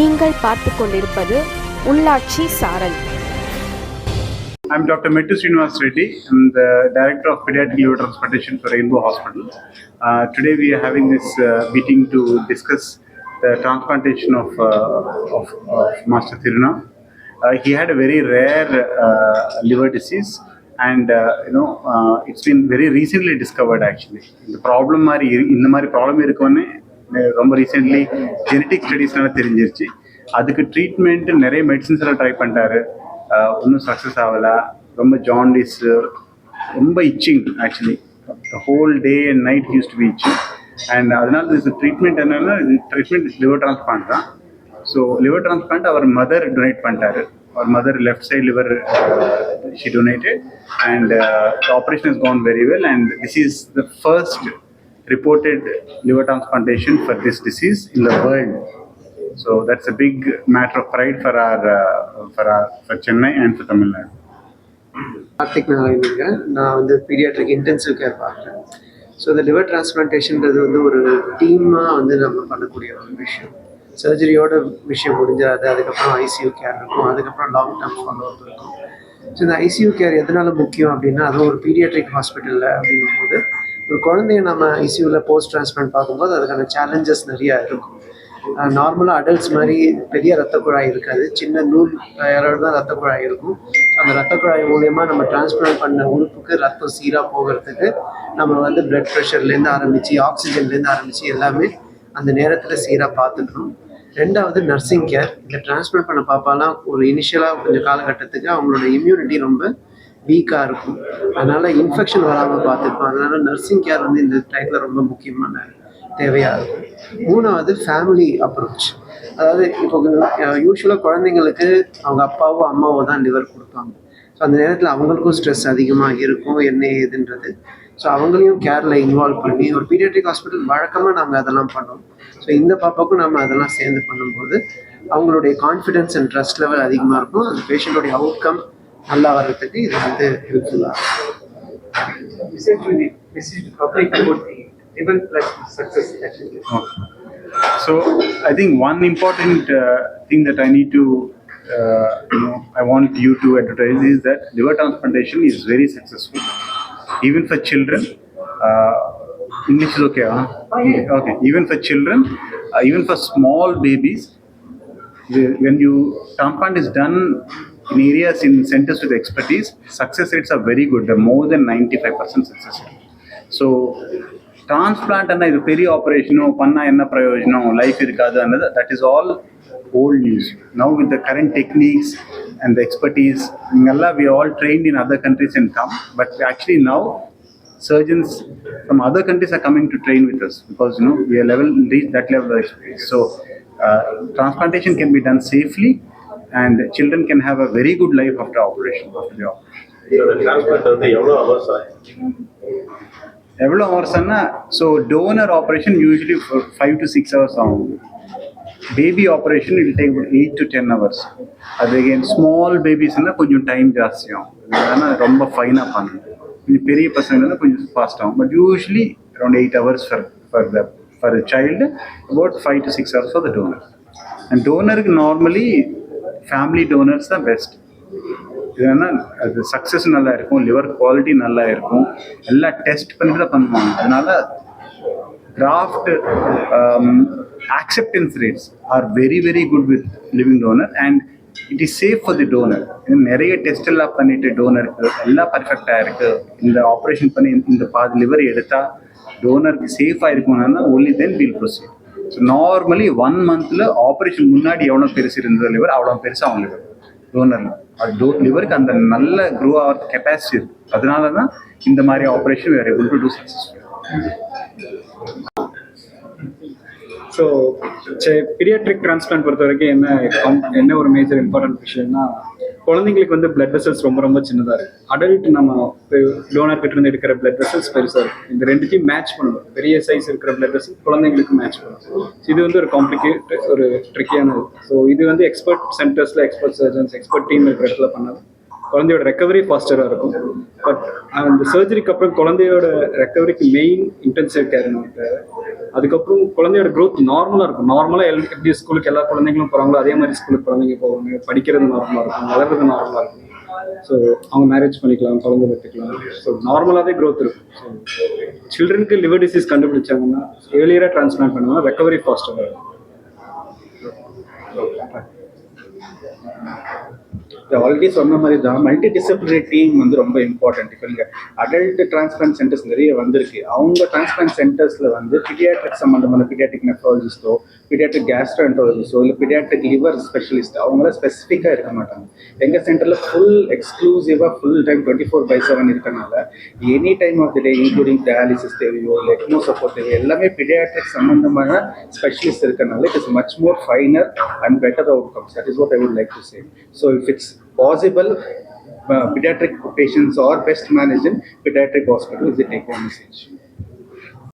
நீங்கள் பார்த்து கொண்டிருப்பது உள்ளாட்சி சாரல் I'm Dr. Metu Srinivas Reddy. I'm the Director of Pediatric Liver Transplantation for Rainbow Hospital. Uh, today we are having this uh, meeting to discuss the transplantation of, uh, of, of Master Thiruna. Uh, he had a very rare uh, liver disease and uh, you know uh, it's been very recently discovered actually. இந்த problem மாதிரி இரு- இந்த மாதிரி problem இருக்குன்னு ரொம்ப recently genetic ஸ்டடீஸ்னால தெரிஞ்சிருச்சு. அதுக்கு treatment நிறைய மெடிசின்ஸ் எல்லாம் ட்ரை பண்ணிட்டாரு. ஒன்றும் சக்ஸஸ் ஆகலை. ரொம்ப ஜாண்டிஸ் ரொம்ப itching actually whole day and night use to be itching and அதனால இது ட்ரீட்மெண்ட் என்னன்னா ட்ரீட்மெண்ட் லிவர் டிரான்ஸ்பிளான்ட் தான். ஸோ லிவர் டிரான்ஸ்பிளான்ட் அவர் மதர் டொனேட் பண்ணிட்டாரு. அவர் mother left side liver she donated and operation is gone very well and this is the first reported liver transplantation for this disease in the world. So that's a big matter of pride for our, uh, for our, for Chennai and for Tamil Nadu. Karthik நாராயணுங்க நான் வந்து pediatric intensive care பார்க்குறேன் so இந்த liver டிரான்ஸ்பிளான்டேஷன்றது வந்து ஒரு டீமாக வந்து நம்ம பண்ணக்கூடிய ஒரு விஷயம் சர்ஜரியோட விஷயம் முடிஞ்சாது அதுக்கப்புறம் ஐசியூ கேர் இருக்கும் அதுக்கப்புறம் லாங் டேர்ம் ஃபாலோ அப் இருக்கும் ஸோ இந்த ஐசியூ கேர் எதனால முக்கியம் அப்படின்னா அதுவும் ஒரு பீடியாட்ரிக் ஹாஸ்பிட்டலில் அப்படிங்கும் போது ஒரு குழந்தைய நம்ம ஐசியூவில் போஸ்ட் டிரான்ஸ்பிளான்ட் பார்க்கும்போது அதுக்கான சேலஞ்சஸ் நிறையா இருக்கும். நார்மலாக அடல்ட்ஸ் மாதிரி பெரிய ரத்த குழாய் இருக்காது. சின்ன நூல் தயாரோட தான் ரத்த குழாய் இருக்கும். அந்த ரத்த குழாய் மூலயமா நம்ம டிரான்ஸ்பிளான்ட் பண்ண உறுப்புக்கு ரத்தம் சீராக போகிறதுக்கு நம்ம வந்து பிளட் ப்ரெஷர்லேருந்து ஆரம்பித்து ஆக்சிஜன்லேருந்து ஆரம்பித்து எல்லாமே அந்த நேரத்தில் சீராக பார்த்துக்கணும். ரெண்டாவது நர்சிங் கேர் இந்த டிரான்ஸ்பிளான்ட் பண்ண பாப்பாலாம் ஒரு இனிஷியலாக கொஞ்சம் காலகட்டத்துக்கு அவங்களோட இம்யூனிட்டி ரொம்ப வீக்காக இருக்கும். அதனால் இன்ஃபெக்ஷன் வராமல் பார்த்துப்போம் அதனால் நர்சிங் கேர் வந்து இந்த டைத்தில் ரொம்ப முக்கியமான தேவையாக இருக்கும். மூணாவது ஃபேமிலி அப்ரோச் அதாவது இப்போ யூஸ்வலாக குழந்தைங்களுக்கு அவங்க அப்பாவோ அம்மாவோ தான் லிவர் கொடுப்பாங்க. ஸோ அந்த நேரத்தில் அவங்களுக்கும் ஸ்ட்ரெஸ் அதிகமாக இருக்கும். என்ன ஏதுன்றது. ஸோ அவங்களையும் கேரில் இன்வால்வ் பண்ணி ஒரு பீடியாட்ரிக் ஹாஸ்பிட்டல் வழக்கமாக நாங்கள் அதெல்லாம் பண்ணோம் ஸோ இந்த பாப்பாவுக்கும் நம்ம அதெல்லாம் சேர்ந்து பண்ணும்போது அவங்களுடைய கான்ஃபிடென்ஸ் அண்ட் ட்ரஸ்ட் லெவல் அதிகமாக இருக்கும். அந்த பேஷண்ட்டோடைய outcome நல்லா வர்றதுக்கு இது வந்து ஹெல்ப்ஃபுல்லாக இருக்கும் message to the message to public about the liver plasma success actually. So I think one important uh, thing that I need to, uh, you know, I want you to advertise is that liver transplantation is very successful, even for children. Uh, English is okay, huh? Okay, even for children, uh, even for small babies, the- when you transplant is done in areas in centers with expertise, success rates are very good. They're more than 95% success rate. So transplant அண்ணா இது பெரிய ஆப்ரேஷனும் பண்ணா என்ன பிரயோஜனம் life இருக்காது அன்னது that is all old news now with the current techniques and the expertise இங்கெல்லாம் we all trained in other countries and come but actually now surgeons from other countries are coming to train with us because you know we are level reached that level of experience. So uh, transplantation can be done safely, and children can have a very good life after operation after the operation. இந்த transplant வந்து எவ்வளோ hours ஆகும் எவ்வளோ ஹவர்ஸ்னா so donor operation usually five to six hours ஆகும். Baby operation will take eight to ten hours அது again small பேபிஸ்னால் கொஞ்சம் time ஜாஸ்தி ஆகும். அதனால் ரொம்ப ஃபைனாக பண்ணணும் கொஞ்சம் பெரிய பசங்கன்னா கொஞ்சம் ஃபாஸ்ட் ஆகும். But usually around eight hours for for the for child about five to six hours for the donor and டோனருக்கு normally family donors தான் பெஸ்ட் இதுனா அது சக்ஸஸ் நல்லா இருக்கும் லிவர் குவாலிட்டி நல்லா இருக்கும். எல்லாம் டெஸ்ட் பண்ணிட்டு தான் பண்ணுவாங்க. அதனால graft um, acceptance rates are very very good with living donor and it is safe for the donor நிறைய டெஸ்ட் எல்லாம் பண்ணிட்டு டோனருக்கு எல்லாம் பர்ஃபெக்டாக இருக்கு. இந்த ஆப்ரேஷன் பண்ணி இந்த பாதி லிவர் எடுத்தால் டோனருக்கு சேஃபாக இருக்கும்னா only then we'll proceed so normally one மந்த்தில் ஆப்ரேஷன் முன்னாடி எவ்வளோ பெருசு இருந்தது லிவர் அவ்வளோ பெருசு அவங்க லிவர் டோனரில் அது டோ லிவருக்கு அந்த நல்ல க்ரோ ஆகிறது கெப்பாசிட்டி இருக்கு. அதனால தான் இந்த மாதிரி ஆப்ரேஷன் வேறு good to do successful so pediatric transplant பொறுத்த வரைக்கும் என்ன என்ன ஒரு மேஜர் இம்பார்ட்டன்ட் விஷயம்னா குழந்தைங்களுக்கு வந்து பிளட் வெசல்ஸ் ரொம்ப ரொம்ப சின்னதாக இருக்கு. அடல்ட் நம்ம டோனர் கிட்ட இருந்து எடுக்கிற பிளட் வெசல்ஸ் பெருசாக இருக்குது இந்த ரெண்டுத்தையும் மேட்ச் பண்ணணும் பெரிய சைஸ் இருக்கிற பிளட் வெசல் குழந்தைங்களுக்கு மேட்ச் பண்ணணும் இது வந்து ஒரு காம்ப்ளிகேட் ஒரு ட்ரிக்கியானது ஸோ இது. வந்து எக்ஸ்பர்ட் சென்டர்ஸில் எக்ஸ்பர்ட் சர்ஜன்ஸ் எக்ஸ்பர்ட் டீம் இருக்கிற இடத்துல குழந்தையோட ரெக்கவரி ஃபாஸ்டராக இருக்கும். பட் அந்த சர்ஜரிக்கு அப்புறம் குழந்தையோட ரெக்கவரிக்கு மெயின் இன்டென்சிவ் கேர் நமக்கு அதுக்கப்புறம் குழந்தையோட க்ரோத் நார்மலாக இருக்கும். நார்மலாக எல் எப்படி ஸ்கூலுக்கு எல்லா குழந்தைங்களும் போகிறாங்களோ அதே மாதிரி ஸ்கூலுக்கு குழந்தைங்க போவாங்க. படிக்கிறது நார்மலாக இருக்கும். வளர்றது நார்மலாக இருக்கும். ஸோ அவங்க மேரேஜ் பண்ணிக்கலாம் குழந்தை பெற்றுக்கலாம். ஸோ நார்மலாகவே க்ரோத் இருக்கும். ஸோ சில்ட்ரனுக்கு லிவர் டிசீஸ் கண்டுபிடிச்சாங்கன்னா ஏர்லியராக டிரான்ஸ்பிளான்ட் பண்ணுவாங்க ரெக்கவரி ஃபாஸ்ட்டாக இருக்கும். ஆல்ரெடி சொன்ன மாதிரி தான் மல்டி டிசிப்ளினரி டீம் வந்து ரொம்ப இம்பார்ட்டன்ட் இப்போ நீங்கள் அடல்ட் டிரான்ஸ்பிளான்ட் சென்டர்ஸ் நிறைய வந்திருக்கு. அவங்க டிரான்ஸ்பிளான்ட் சென்டர்ஸில் வந்து பிடியாட்ரிக் சம்மந்தமான பிடியாட்ரிக் நெஃப்ராலஜிஸ்டோ பிடியாட்ரிக் கேஸ்ட்ரோன்டாலஜிஸ்டோ இல்லை பிடியாட்ரிக் லிவர் ஸ்பெஷலிஸ்ட் அவங்களாம் ஸ்பெசிஃபிக்காக இருக்க மாட்டாங்க. எங்கள் சென்டரில் ஃபுல் எக்ஸ்க்ளூசிவாக full time twenty four by seven இருக்கனால any time of the day including dialysis தேவையோ இல்லை எக்மோ சப்போர்ட் தேவையோ எல்லாமே பிடியாட்ரிக் சம்மந்தமான ஸ்பெஷலிஸ்ட் இருக்கனால it is much more finer and better outcomes that is what I would like to say so if it's possible uh, pediatric patients are best managed in pediatric hospital is the take home message.